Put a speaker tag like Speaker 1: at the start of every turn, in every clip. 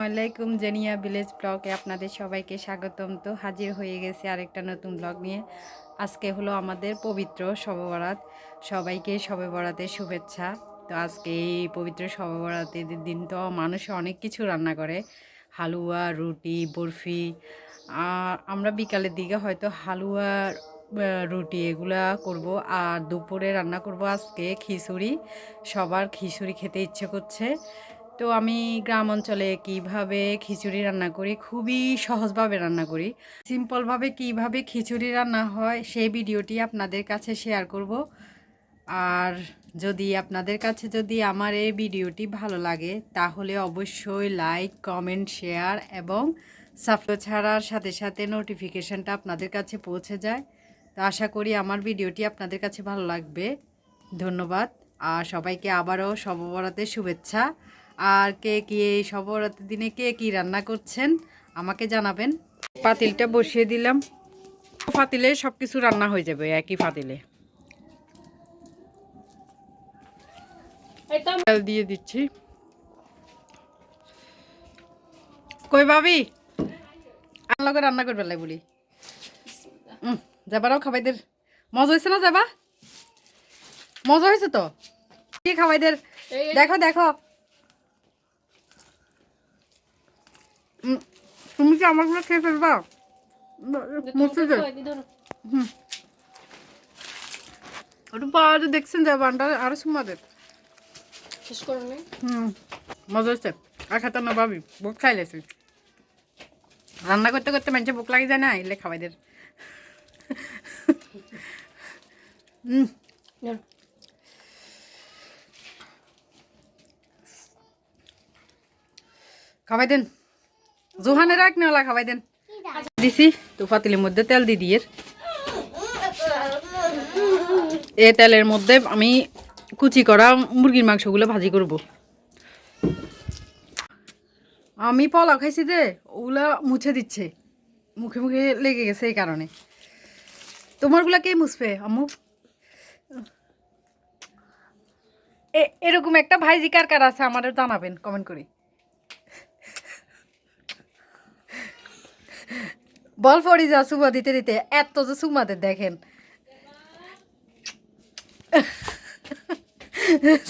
Speaker 1: আসসালামাইকুম জেনিয়া ভিলেজ ব্লগে আপনাদের সবাইকে স্বাগতম। তো হাজির হয়ে গেছে আরেকটা নতুন ব্লগ নিয়ে। আজকে হলো আমাদের পবিত্র শবে বরাত সবাইকে শবে বরাতের শুভেচ্ছা। তো আজকে এই পবিত্র শবে বরাতের দিন তো মানুষ অনেক কিছু রান্না করে। হালুয়া, রুটি, বরফি। আমরা বিকালের দিকে হয়তো হালুয়া রুটি এগুলা করব। আর দুপুরে রান্না করব আজকে খিচুড়ি। সবার খিচুড়ি খেতে ইচ্ছে করছে। তো আমি গ্রাম অঞ্চলে কীভাবে খিচুড়ি রান্না করি, খুবই সহজভাবে রান্না করি। সিম্পলভাবে কীভাবে খিচুড়ি রান্না হয়, সেই ভিডিওটি আপনাদের কাছে শেয়ার করব। আর যদি আপনাদের কাছে যদি আমার এই ভিডিওটি ভালো লাগে, তাহলে অবশ্যই লাইক, কমেন্ট, শেয়ার এবং সাবস্ক্রাইব ছাড়ার সাথে সাথে নোটিফিকেশনটা আপনাদের কাছে পৌঁছে যায়। তো আশা করি আমার ভিডিওটি আপনাদের কাছে ভালো লাগবে। ধন্যবাদ। আর সবাইকে আবারও সববরাতের শুভেচ্ছা। আর কে কি এই সববরাতের দিনে কে কি রান্না করছেন আমাকে জানাবেন। পাতিলটা বসিয়ে দিলাম। পাতিলে সব কিছু রান্না হয়ে যাবে একই পাতিলে। তেল দিয়ে দিচ্ছি। কই ভাবি? আনলকে রান্না করবে লাই বলি। যাবারাও খাবাইদের মজা হয়েছে না যাবা? মজা হয়েছে তো? কি খাবাইদের দেখো দেখো। তুমি কি আমারগুলো খেয়ে ফেলবা? মুছে হুম। ওটা পাওয়া যায় দেখছেন যাবা আন্ডা আরও সুমাদের
Speaker 2: শেষ করো
Speaker 1: হুম মজা হচ্ছে আর খেতে না ভাবি বুক খাইলেছি রান্না করতে করতে মানুষের বুক লাগে যায় না এলে খাবাইদের হুম। খাবাই দেন। জোহানে রাখ নেওয়ালা খাবাই দেন। দিছি, তো পাতিলের মধ্যে তেল দি দিয়ে এ তেলের মধ্যে আমি কুচি করা মুরগির মাংসগুলো ভাজি করব। আমি পলা খাইছি যে, ওগুলা মুছে দিচ্ছে। মুখে মুখে লেগে গেছে এই কারণে। তোমারগুলা কে মুছবে, আম্মু? এরকম একটা ভাইজি কার কার আছে আমাদের জানাবেন কমেন্ট করে। বল ফরি যা সুমা দিতে দিতে, এত যে সুমাদের দেখেন।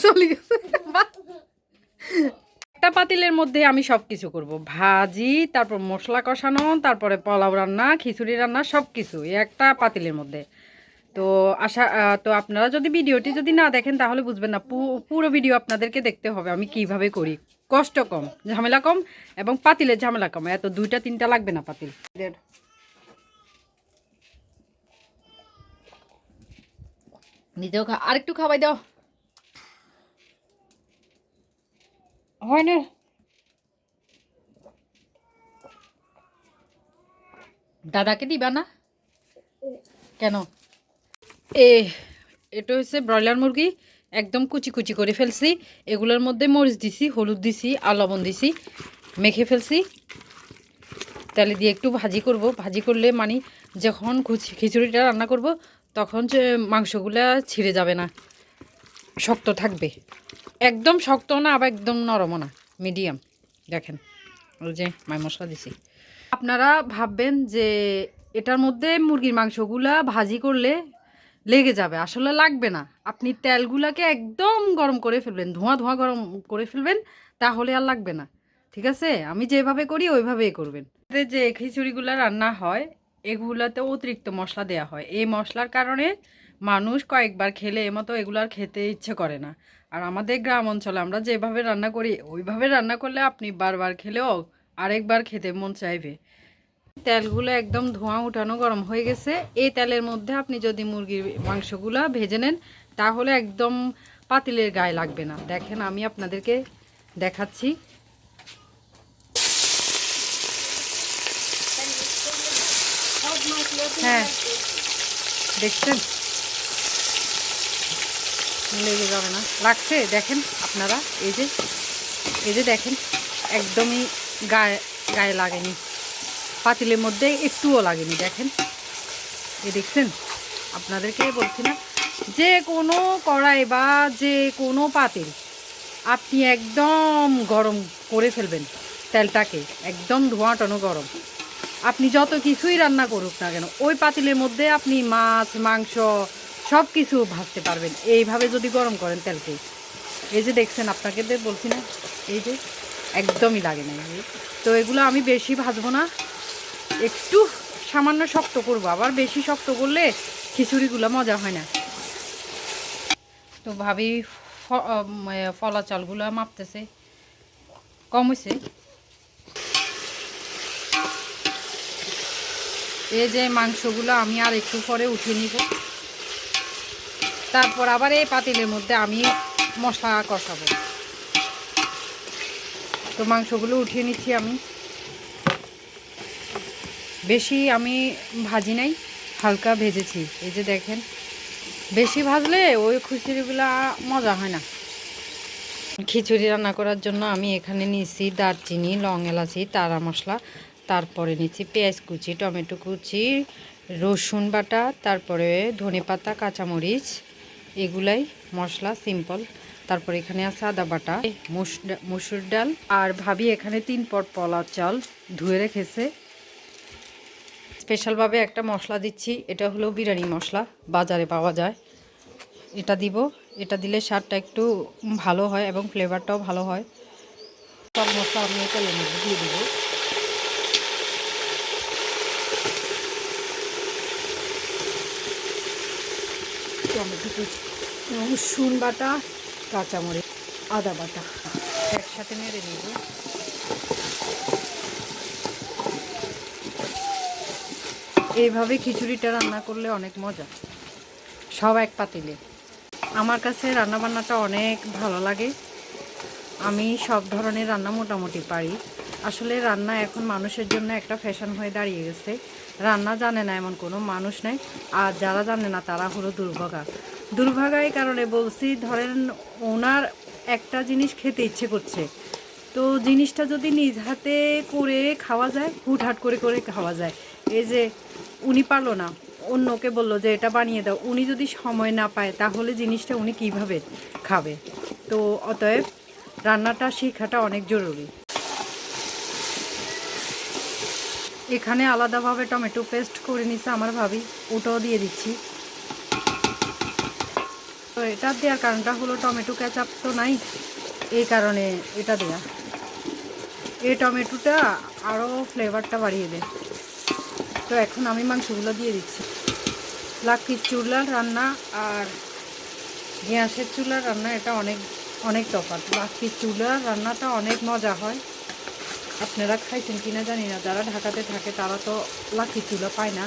Speaker 1: চলে গেছে। একটা পাতিলের মধ্যে আমি সব কিছু করব। ভাজি, তারপর মশলা কষানো, তারপরে পোলাও রান্না, খিচুড়ি রান্না সব কিছু একটা পাতিলের মধ্যে। তো আশা তো আপনারা যদি ভিডিওটি যদি না দেখেন, তাহলে বুঝবেন না পুরো ভিডিও আপনাদেরকে দেখতে হবে, আমি কীভাবে করি। কষ্ট কম, ঝামেলা কম এবং পাতিলের ঝামেলা কম। এত দুইটা, তিনটা লাগবে না পাতিল। নিজেও খা আরেকটু খাওয়াই দাও। হয় না। দাদাকে দিবা না? কেন? এ, এটা হচ্ছে ব্রয়লার মুরগি। একদম কুচি কুচি করে ফেলছি। এগুলোর মধ্যে মরিচ দিছি, হলুদ দিছি আর লবণ দিছি। মেখে ফেলছি। তেলে দিয়ে একটু ভাজি করব। ভাজি করলে মানে যখন খুচি- খিচুড়িটা রান্না করব, তখন মাংসগুলা ছিঁড়ে যাবে না। শক্ত থাকবে। একদম শক্ত না, আবার একদম নরমও না। মিডিয়াম। দেখেন, ওই যে মাই মশলা দিছি। আপনারা ভাববেন যে এটার মধ্যে মুরগির মাংসগুলা ভাজি করলে লেগে যাবে, আসলে লাগবে না। আপনি তেলগুলাকে একদম গরম করে ফেলবেন, ধোঁয়া ধোঁয়া গরম করে ফেলবেন, তাহলে আর লাগবে না। ঠিক আছে? আমি যেভাবে করি, ওইভাবেই করবেন। যে খিচুড়িগুলো রান্না হয়, এগুলাতে অতিরিক্ত মশলা দেওয়া হয়। এই মশলার কারণে মানুষ কয়েকবার খেলে এমতো এগুলো আর খেতে ইচ্ছে করে না। আর আমাদের গ্রাম অঞ্চলে আমরা যেভাবে রান্না করি, ওইভাবে রান্না করলে আপনি বারবার খেলেও আরেকবার খেতে মন চাইবে। তেলগুলো একদম ধোঁয়া উঠানো গরম হয়ে গেছে। এই তেলের মধ্যে আপনি যদি মুরগির মাংসগুলো ভেজে নেন, তাহলে একদম পাতিলের গায়ে লাগবে না। দেখেন, আমি আপনাদেরকে দেখাচ্ছি। হ্যাঁ দেখছেন? লেগে যাবে না। লাগছে? দেখেন আপনারা, এই যে এই যে দেখেন, একদমই গায়ে গায়ে লাগেনি। পাতিলের মধ্যে একটুও লাগেনি, দেখেন। এই দেখছেন? আপনাদেরকে বলছি না, যে কোনো কড়াই বা যে কোনো পাতিল আপনি একদম গরম করে ফেলবেন তেলটাকে, একদম ধোঁয়াটানো গরম। আপনি যত কিছুই রান্না করুক না কেন, ওই পাতিলের মধ্যে আপনি মাছ, মাংস সব কিছু ভাজতে পারবেন। এইভাবে যদি গরম করেন তেলকে। এই যে দেখছেন, আপনাকে বলছি না, এই যে একদমই লাগে না। তো এগুলো আমি বেশি ভাজবো না। একটু সামান্য শক্ত করব, আবার বেশি শক্ত করলে খিচুড়িগুলো মজা হয় না। তো ভাবি ফলা চালগুলো মাপতেছে। কম হয়েছে এই যে মাংসগুলো আমি আর একটু পরে উঠিয়ে নিব। তারপর আবার এই পাতিলের মধ্যে আমি মশলা কষাবো। তো মাংসগুলো উঠিয়ে নিচ্ছি আমি। বেশি আমি ভাজি নাই, হালকা ভেজেছি। এই যে দেখেন, বেশি ভাজলে ওই খুচুরিগুলো মজা হয় না। খিচুড়ি রান্না করার জন্য আমি এখানে নিয়েছি দারচিনি, লং এলাচি, তারা মশলা, তারপরে নিচ্ছি পেঁয়াজ কুচি, টমেটো কুচি, রসুন বাটা, তারপরে ধনে পাতা, কাঁচামরিচ, এগুলাই মশলা, সিম্পল। তারপরে এখানে আছে আদা বাটা মুসুর ডাল, আর ভাবি এখানে তিন পট পলা চাল ধুয়ে রেখেছে। স্পেশালভাবে একটা মশলা দিচ্ছি, এটা হলো বিরিয়ানি মশলা, বাজারে পাওয়া যায়। এটা দিব, এটা দিলে স্বাদটা একটু ভালো হয় এবং ফ্লেভারটাও ভালো হয়। সব মশলা আমি এটা মধ্যে দিয়ে দিব। রসুন বাটা, কাঁচামরিচ, আদা বাটা একসাথে মেরে নিব। এইভাবে খিচুড়িটা রান্না করলে অনেক মজা। সব এক পাতিলে। আমার কাছে রান্নাবান্নাটা অনেক ভালো লাগে। আমি সব ধরনের রান্না মোটামুটি পারি। আসলে রান্না এখন মানুষের জন্য একটা ফ্যাশন হয়ে দাঁড়িয়ে গেছে। রান্না জানে না এমন কোনো মানুষ নেই। আর যারা জানে না, তারা হলো দুর্ভাগা। দুর্ভাগা এই কারণে বলছি, ধরেন ওনার একটা জিনিস খেতে ইচ্ছে করছে। তো জিনিসটা যদি নিজ হাতে করে খাওয়া যায়, হুটহাট করে করে খাওয়া যায়। এই যে উনি পারল না, অন্যকে বলল যে এটা বানিয়ে দাও, উনি যদি সময় না পায় তাহলে জিনিসটা উনি কীভাবে খাবে? তো অতএব রান্নাটা শেখাটা অনেক জরুরি। এখানে আলাদাভাবে টমেটো পেস্ট করে নিছে আমার ভাবি, ওটাও দিয়ে দিচ্ছি। তো এটা দেওয়ার কারণটা হলো টমেটো ক্যাচাপ তো নাই, এই কারণে এটা দেয়া। এই টমেটোটা আরও ফ্লেভারটা বাড়িয়ে দেয় তো এখন আমি মাংসগুলো দিয়ে দিচ্ছি। লাকির চুলার রান্না আর গ্যাসের চুলার রান্না, এটা অনেক অনেক তফাৎ। লাকির চুলার রান্নাটা অনেক মজা হয়। আপনারা খাইছেন কিনা জানি না, যারা ঢাকাতে থাকে তারা তো লাকি চুলা পায় না।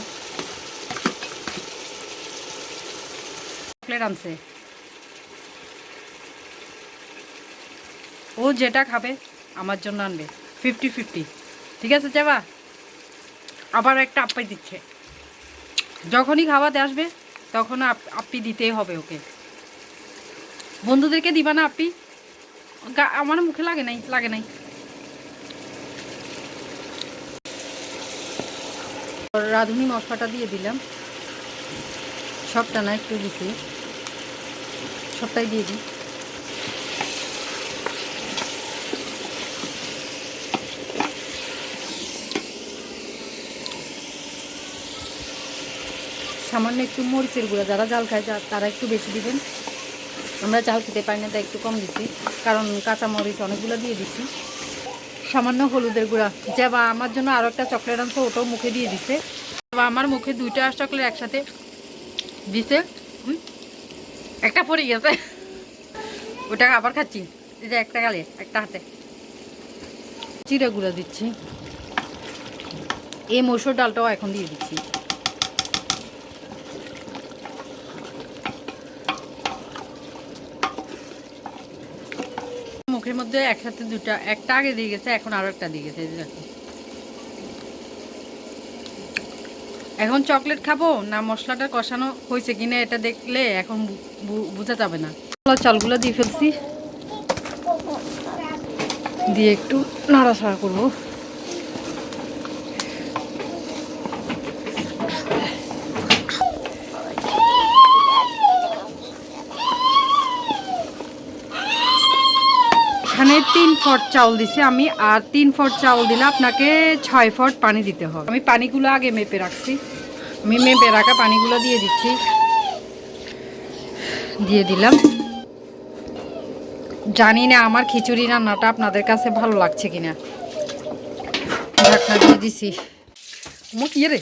Speaker 1: আনছে। ও যেটা খাবে, আমার জন্য আনবে। Fifty fifty. ঠিক আছে যাবা আবার একটা আপ্পাই দিচ্ছে। যখনই খাওয়াতে আসবে তখন আপ- আপ্পি দিতেই হবে ওকে। বন্ধুদেরকে দিবা না আপ্পি? আমার মুখে লাগে নাই লাগে নাই। রাঁধুনি মশলাটা দিয়ে দিলাম। সবটা না, একটু দিছি। সবটাই দিয়ে দিই। সামান্য একটু মরিচের গুঁড়া, যারা জাল খায় তারা একটু বেশি দিবেন। আমরা চাল খেতে পারি না, তাই একটু কম দিচ্ছি। কারণ কাঁচা মরিচ অনেকগুলো দিয়ে দিচ্ছি। সামান্য হলুদের গুঁড়া। যা বা আমার জন্য আরও একটা চকলেট আনছো, ওটাও মুখে দিয়ে দিছে। বা আমার মুখে দুইটা চকলেট একসাথে দিছে। একটা পড়ে গেছে। ওটা আবার খাচ্ছি। এই যে একটা গালে, একটা হাতে। জিরা গুঁড়া দিচ্ছি। এই মসুর ডালটাও এখন দিয়ে দিচ্ছি। মুখের মধ্যে একসাথে দুটা, একটা আগে দিয়ে গেছে, এখন আরও একটা দিয়ে গেছে। এখন চকলেট খাব না মশলাটা কষানো হয়েছে কিনা এটা দেখলে এখন বোঝা যাবে না। চালগুলো দিয়ে ফেলছি। দিয়ে একটু নাড়াচাড়া করব এখানে তিন ফট চাউল দিছি আমি আর তিন ফট চাউল দিলে আপনাকে ছয় ফট পানি দিতে হবে। আমি পানিগুলো আগে মেপে রাখছি। আমি মেপে রাখা পানিগুলো দিয়ে দিচ্ছি। দিয়ে দিলাম। জানি না আমার খিচুড়ি রান্নাটা আপনাদের কাছে ভালো লাগছে কিনা। ঢাকনা দিয়ে দিছি। মো কি রে।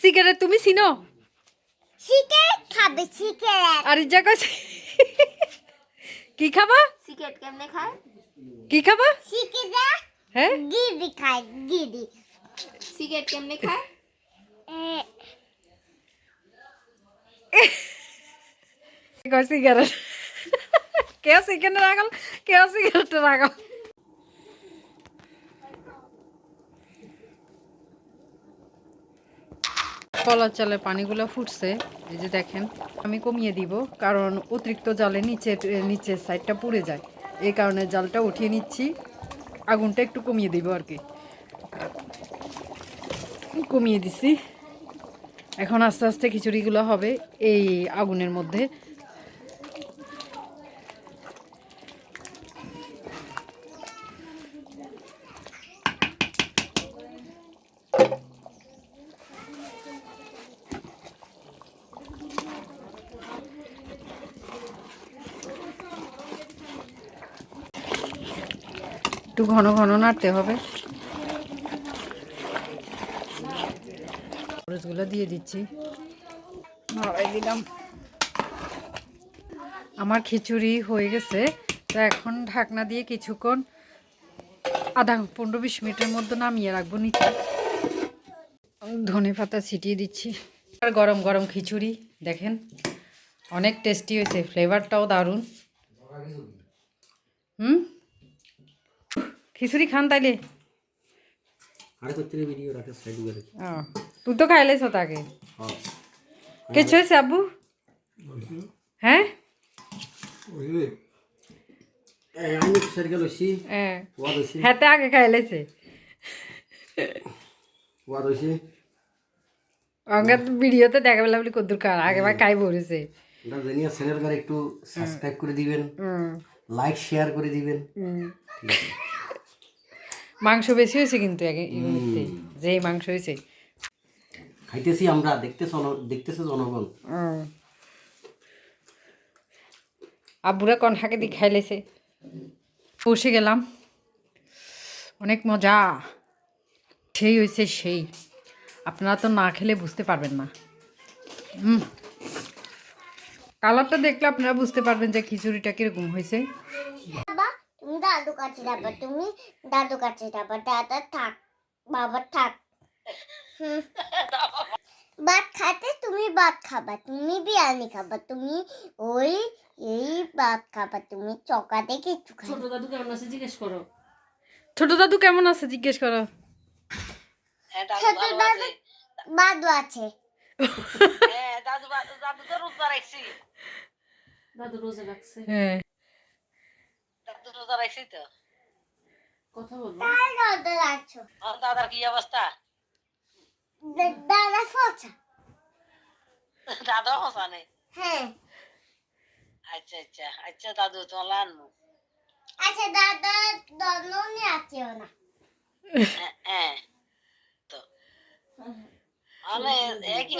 Speaker 3: সিগারেট
Speaker 1: তুমি চিনো
Speaker 3: সিগারেট খাবে সিগারেট
Speaker 1: আর যা কইছে কি খাবা
Speaker 2: সিগারেট কেমনে খায়
Speaker 1: কি খাবা
Speaker 3: সিগারেট
Speaker 1: হ্যাঁ
Speaker 3: গিদি খায় গিদি
Speaker 2: সিগারেট কেমনে খায়
Speaker 1: কয় সিগারেট কেউ সিগারেট রাখল কেউ সিগারেট রাখল কলার চালের পানিগুলো ফুটছে, এই যে দেখেন, আমি কমিয়ে দিব, কারণ অতিরিক্ত জালে নিচে, নিচের সাইডটা পুড়ে যায়। এই কারণে জালটা উঠিয়ে নিচ্ছি, আগুনটা একটু কমিয়ে দিব আর কি। কমিয়ে দিছি। এখন আস্তে আস্তে খিচুড়িগুলো হবে এই আগুনের মধ্যে। একটু ঘন ঘন নাড়তে হবে। মরিচগুলো দিয়ে দিচ্ছি। দিলাম। আমার খিচুড়ি হয়ে গেছে। তো এখন ঢাকনা দিয়ে কিছুক্ষণ আধা পনেরো বিশ মিনিটের মধ্যে নামিয়ে রাখব নিচে। ধনে পাতা ছিটিয়ে দিচ্ছি। আর গরম গরম খিচুড়ি দেখেন অনেক টেস্টি হয়েছে। ফ্লেভারটাও দারুণ। হুম? খিচুড়ি খান তাইলে। তুই তো খাইলেছ তাকে
Speaker 4: হ্যাঁ।
Speaker 1: কিছু হয়েছে আব্বু? হ্যাঁ? হ্যাঁ আগে খাইলেছে।
Speaker 4: হইছে
Speaker 1: ভিডিওতে দেখা পেলাম বলি কদ্দুর কার আগে ভাই খাই বলেছে।
Speaker 4: একটু সাবস্ক্রাইব করে দিবেন।
Speaker 1: হুম।
Speaker 4: লাইক শেয়ার করে দিবেন। ঠিক আছে।
Speaker 1: মাংস বেশি হয়েছে কিন্তু আগে যে মাংস হয়েছে।
Speaker 4: খাইতেছি আমরা দেখতেছ দেখতেছে জনগণ।
Speaker 1: আব্বুরা কন হাকে দিয়ে খাইলেছে। বসে গেলাম। অনেক মজা। সেই হয়েছে সেই। আপনারা তো না খেলে বুঝতে পারবেন না। হুম। কালারটা দেখলে আপনারা বুঝতে পারবেন যে খিচুড়িটা কীরকম হয়েছে।
Speaker 3: দাদু কাছে যাবে তুমি দাদু কাছে যাবে দাদা থাক বাবা থাক। হুম। ভাত খাতে তুমি ভাত খাবা তুমি বিরিয়ানি খাবা তুমি ওই এই ভাত খাবা তুমি চকাতে কিছু খাবে।
Speaker 2: ছোট দাদু কেমন আছে জিজ্ঞেস করো।
Speaker 1: ছোট দাদু কেমন আছে জিজ্ঞেস করো।
Speaker 3: ছোট দাদু বাদু আছে।
Speaker 2: হ্যাঁ দাদু রোজা রাখছে।
Speaker 1: হ্যাঁ।
Speaker 2: কথা বলব
Speaker 3: দাদা আছো।
Speaker 5: দাদার কি অবস্থা?
Speaker 3: দাদা ফোচা।
Speaker 5: দাদা হসানে
Speaker 3: হ্যাঁ।
Speaker 5: আচ্ছা আচ্ছা আচ্ছা দাদু তোমার আনব
Speaker 3: আচ্ছা দাদা নিয়ে আছেও না।
Speaker 5: হ্যাঁ তো। মানে একই